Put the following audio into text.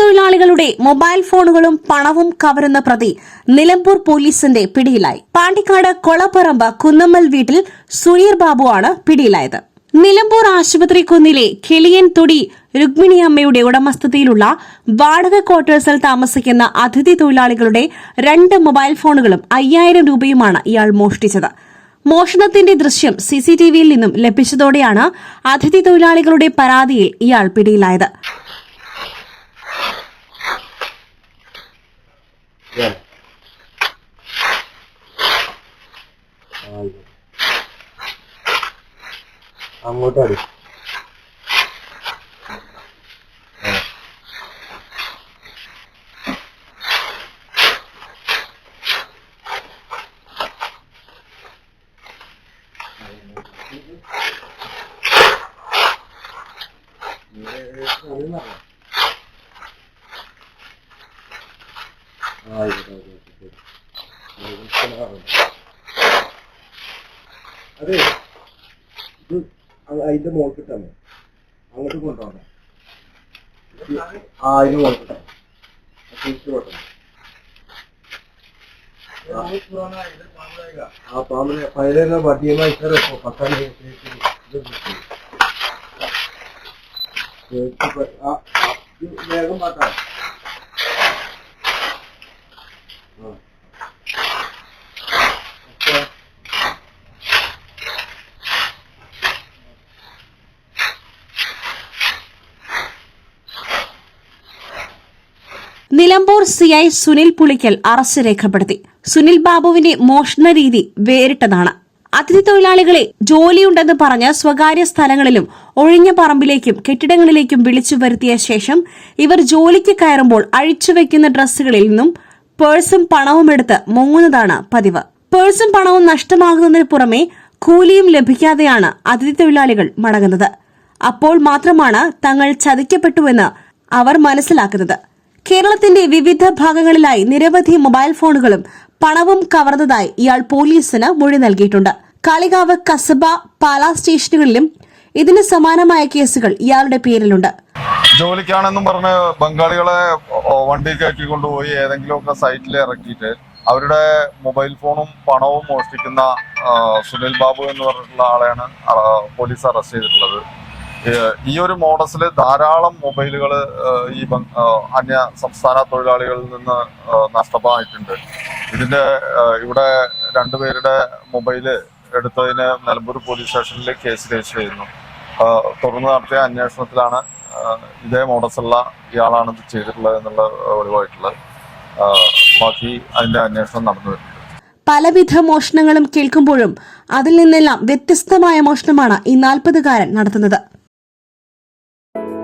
തൊഴിലാളികളുടെ മൊബൈൽ ഫോണുകളും പണവും കവരുന്ന പ്രതി നിലമ്പൂർ പോലീസിന്റെ പിടിയിലായി. പാണ്ടിക്കാട് കൊളപ്പറമ്പ് കുന്നമ്മൽ വീട്ടിൽ സുനീർ ബാബുവാണ് പിടിയിലായത്. നിലമ്പൂർ ആശുപത്രി കുന്നിലെ കിളിയൻ തൊടി രുക്മിണി അമ്മയുടെ ഉടമസ്ഥതയിലുള്ള വാടക ക്വാർട്ടേഴ്സിൽ താമസിക്കുന്ന അതിഥി തൊഴിലാളികളുടെ രണ്ട് മൊബൈൽ ഫോണുകളും അയ്യായിരം രൂപയുമാണ് ഇയാൾ മോഷ്ടിച്ചത്. മോഷണത്തിന്റെ ദൃശ്യം സിസിടിവിയിൽ നിന്നും ലഭിച്ചതോടെയാണ് അതിഥി തൊഴിലാളികളുടെ പരാതിയിൽ ഇയാൾ പിടിയിലായത്. Yes. अंगूठा D Yeah, it's not enough. അതെ ഇത് അതിന്റെ മോൾക്കിട്ടാണ്. അങ്ങോട്ട് കൊണ്ടുപോകണം. ആ അതിന് മോൾക്കിട്ടാണ് തിരിച്ചു കൊട്ടണം ആ പാമ്പിനെ പതിനേഴ് വട്ടിയുമായി സാർ പത്താം തീയതി ഇത് ഇത് വേഗം പാട്ടാ ആ അപ്പൊ Nilambur C I Sunil Pulikkal arrest രേഖപ്പെടുത്തി. സുനിൽ ബാബുവിന്റെ മോഷണ രീതി വേറിട്ടതാണ്. അതിഥി തൊഴിലാളികളെ ജോലിയുണ്ടെന്ന് പറഞ്ഞ് സ്വകാര്യ സ്ഥലങ്ങളിലും ഒഴിഞ്ഞ പറമ്പിലേക്കും കെട്ടിടങ്ങളിലേക്കും വിളിച്ചു വരുത്തിയ ശേഷം ഇവർ ജോലിക്ക് കയറുമ്പോൾ അഴിച്ചുവെക്കുന്ന ഡ്രസ്സുകളിൽ നിന്നും പേഴ്സും പണവും എടുത്ത് മുങ്ങുന്നതാണ് പതിവ്. പേഴ്സും പണവും നഷ്ടമാകുന്നതിന് പുറമെ കൂലിയും ലഭിക്കാതെയാണ് അതിഥി തൊഴിലാളികൾ മടങ്ങുന്നത്. അപ്പോൾ മാത്രമാണ് തങ്ങൾ ചതിക്കപ്പെട്ടുവെന്ന് അവർ മനസ്സിലാക്കുന്നത്. കേരളത്തിന്റെ വിവിധ ഭാഗങ്ങളിലായി നിരവധി മൊബൈൽ ഫോണുകളും പണവും കവർന്നതായി ഇയാൾ പോലീസിന് മൊഴി നൽകിയിട്ടുണ്ട്. കാളികാവ് കസബ പാലാ സ്റ്റേഷനുകളിലും ഇതിന് സമാനമായ കേസുകൾ ഇയാളുടെ പേരിലുണ്ട്. ജോലിക്കാണെന്നും പറഞ്ഞ് ബംഗാളികളെ വണ്ടി കയറ്റി കൊണ്ടുപോയി ഏതെങ്കിലുമൊക്കെ സൈറ്റിൽ ഇറക്കിയിട്ട് അവരുടെ മൊബൈൽ ഫോണും പണവും മോഷ്ടിക്കുന്ന സുനിൽ ബാബു എന്ന് പറഞ്ഞിട്ടുള്ള ആളെയാണ് പോലീസ് അറസ്റ്റ് ചെയ്തിട്ടുള്ളത്. ഈ ഒരു മോഡസിൽ ധാരാളം മൊബൈലുകൾ ഈ അന്യ സംസ്ഥാന തൊഴിലാളികളിൽ നിന്ന് നഷ്ടമായിട്ടുണ്ട്. ഇതിന്റെ ഇവിടെ രണ്ടുപേരുടെ മൊബൈൽ എടുത്തതിന് നിലമ്പൂർ പോലീസ് സ്റ്റേഷനിൽ കേസ് രജിസ്റ്റർ ചെയ്യുന്നു. തുടർന്ന് നടത്തിയ അന്വേഷണത്തിലാണ് ഇതേ മോഡസുള്ള ഇയാളാണ് ഇത് ചെയ്തിട്ടുള്ളത് എന്നുള്ള ഒഴിവായിട്ടുള്ളത് ബാക്കി അതിന്റെ അന്വേഷണം നടന്നു പലവിധ മോഷണങ്ങളും കേൾക്കുമ്പോഴും അതിൽ നിന്നെല്ലാം വ്യത്യസ്തമായ മോഷണമാണ് ഈ നാൽപ്പതുകാരൻ നടത്തുന്നത്.